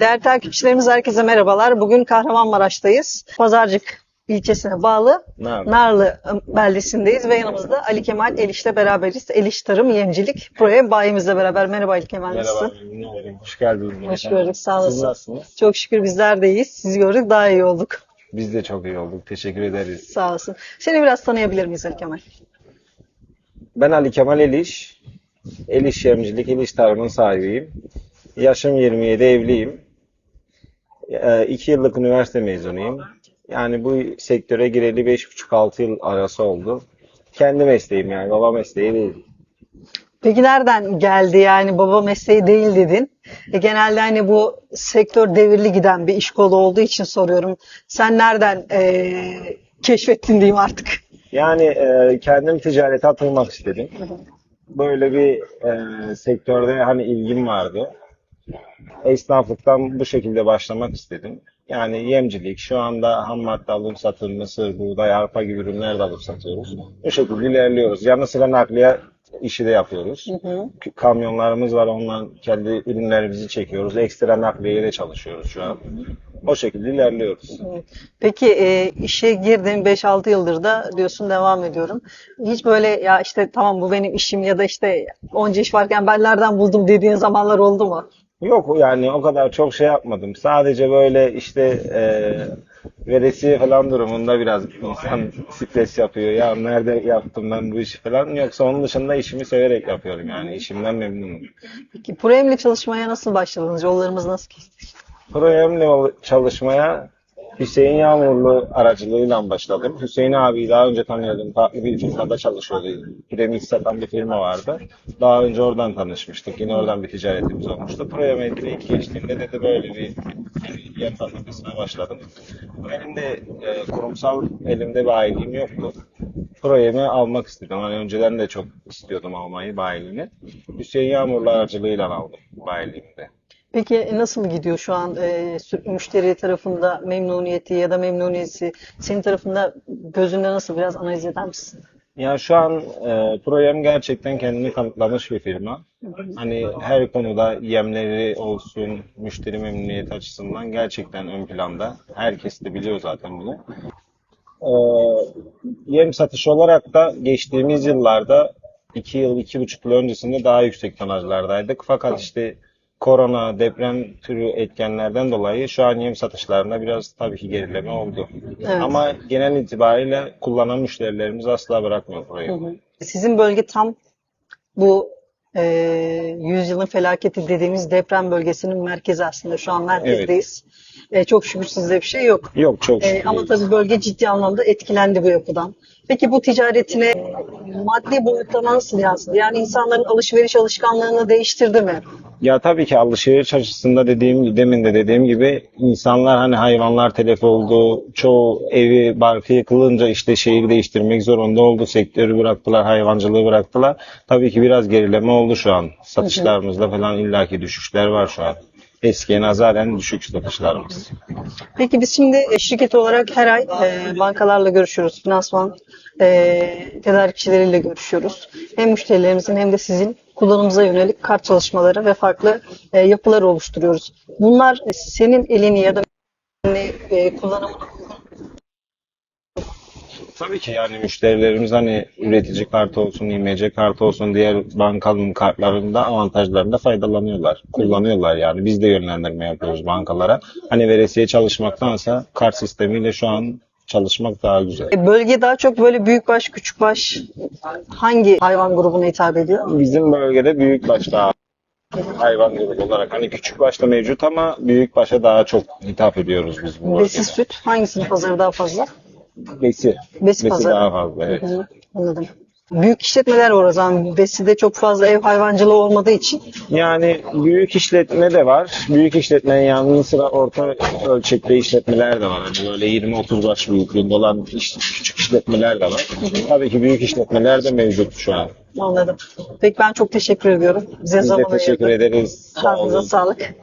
Değerli takipçilerimiz herkese merhabalar. Bugün Kahramanmaraş'tayız. Pazarcık ilçesine bağlı Narlı. Narlı beldesindeyiz ve yanımızda Ali Kemal Eliş'le beraberiz. Eliş Tarım Yemcilik Proje bayimizle beraber. Merhaba Ali Kemal Merhaba, nasılsın? memnun oldum. Hoş geldiniz. Hoş gördük sağ Siz olasın. nasılsınız? Çok şükür bizler de iyiyiz. Sizi gördük daha iyi olduk. Biz de çok iyi olduk. Teşekkür ederiz. Sağ olsun. Seni biraz tanıyabilir miyiz Ali Kemal? Ben Ali Kemal Eliş. Eliş Yemcilik, Eliş Tarım'ın sahibiyim. Yaşım 27, evliyim. 2 yıllık üniversite mezunuyum. Yani bu sektöre gireli 5,5-6 yıl arası oldu. Kendi mesleğim yani, baba mesleği değil. Peki nereden geldi yani baba mesleği değil dedin. E, genelde hani bu sektör devirli giden bir iş kolu olduğu için soruyorum. Sen nereden e, keşfettin diyeyim artık. Yani e, kendim ticarete atılmak istedim. Böyle bir e, sektörde hani ilgim vardı. Esnaflıktan bu şekilde başlamak istedim. Yani yemcilik, şu anda ham madde alım satım, mısır, buğday, arpa gibi ürünler de alıp satıyoruz. Bu şekilde ilerliyoruz. Yanı sıra nakliye işi de yapıyoruz. K- Kamyonlarımız var, ondan kendi ürünlerimizi çekiyoruz. Ekstra nakliye de çalışıyoruz şu an. O şekilde ilerliyoruz. Peki e, işe girdim 5-6 yıldır da diyorsun devam ediyorum. Hiç böyle ya işte tamam bu benim işim ya da işte onca iş varken ben nereden buldum dediğin zamanlar oldu mu? Yok yani o kadar çok şey yapmadım. Sadece böyle işte e, veresiye falan durumunda biraz insan stres yapıyor. Ya nerede yaptım ben bu işi falan. Yoksa onun dışında işimi severek yapıyorum yani. işimden memnunum. Peki Proem'le çalışmaya nasıl başladınız? Yollarımız nasıl geçti? Projemle çalışmaya Hüseyin Yağmurlu aracılığıyla başladım. Hüseyin abiyi daha önce tanıyordum. Farklı bir firmada çalışıyordu. Premix satan bir firma vardı. Daha önce oradan tanışmıştık. Yine oradan bir ticaretimiz olmuştu. Projeme ilk geçtiğimde dedi böyle bir yer fabrikasına başladım. Benim de e, kurumsal elimde bir ayiliğim yoktu. Projemi almak istedim. Hani önceden de çok istiyordum almayı bayiliğini. Hüseyin Yağmurlu aracılığıyla aldım bayiliğimi de. Peki nasıl gidiyor şu an e, müşteri tarafında memnuniyeti ya da memnuniyeti senin tarafında gözünde nasıl biraz analiz eder misin? Ya şu an e, Proyem gerçekten kendini kanıtlamış bir firma. Hani her konuda yemleri olsun, müşteri memnuniyeti açısından gerçekten ön planda. Herkes de biliyor zaten bunu. E, yem satışı olarak da geçtiğimiz yıllarda 2 yıl, iki buçuk yıl öncesinde daha yüksek tonajlardaydık. Fakat işte korona, deprem türü etkenlerden dolayı şu an yem satışlarında biraz tabii ki gerileme oldu. Evet. Ama genel itibariyle kullanan müşterilerimiz asla bırakmıyor burayı. Sizin bölge tam bu e, yüzyılın felaketi dediğimiz deprem bölgesinin merkezi aslında. Şu an merkezdeyiz. E, çok şükür sizde bir şey yok. Yok çok E, şükür. ama tabii bölge ciddi anlamda etkilendi bu yapıdan. Peki bu ticaretine maddi boyutta nasıl yansıdı? Yani insanların alışveriş alışkanlığını değiştirdi mi? Ya tabii ki alışveriş açısında dediğim demin de dediğim gibi insanlar hani hayvanlar telef oldu. Çoğu evi barkı yıkılınca işte şehir değiştirmek zorunda oldu. Sektörü bıraktılar, hayvancılığı bıraktılar. Tabii ki biraz gerileme oldu şu an. Satışlarımızda falan illaki düşüşler var şu an. Eskiye nazaran düşük satışlarımız. Peki biz şimdi e, şirket olarak her ay e, bankalarla görüşüyoruz. Finansman e, tedarikçileriyle görüşüyoruz. Hem müşterilerimizin hem de sizin kullanımıza yönelik kart çalışmaları ve farklı e, yapılar oluşturuyoruz. Bunlar senin elini ya da e, kullanımını Tabii ki yani müşterilerimiz hani üretici kartı olsun, IMC kartı olsun diğer bankanın kartlarında avantajlarında faydalanıyorlar. Kullanıyorlar yani. Biz de yönlendirme yapıyoruz bankalara. Hani veresiye çalışmaktansa kart sistemiyle şu an çalışmak daha güzel. E, Bölge daha çok böyle büyükbaş, küçükbaş hangi hayvan grubuna hitap ediyor? Bizim bölgede büyük başta hayvan grubu olarak hani küçük başta mevcut ama büyük başa daha çok hitap ediyoruz biz bu Besi bölgede. süt hangisinin pazarı daha fazla? Besi. Besi Besi pazarı. daha fazla evet. Hı, Anladım. Büyük işletmeler var o zaman. Besi'de çok fazla ev hayvancılığı olmadığı için. Yani büyük işletme de var. Büyük işletmenin yanı sıra orta ölçekli işletmeler de var. Hani böyle 20-30 baş büyüklüğünde olan iş- küçük işletmeler de var. Tabii ki büyük işletmeler de mevcut şu an. Anladım. Peki ben çok teşekkür ediyorum. Bize Biz de zaman teşekkür ayırdın. ederiz. Sağ Ağzınıza sağlık.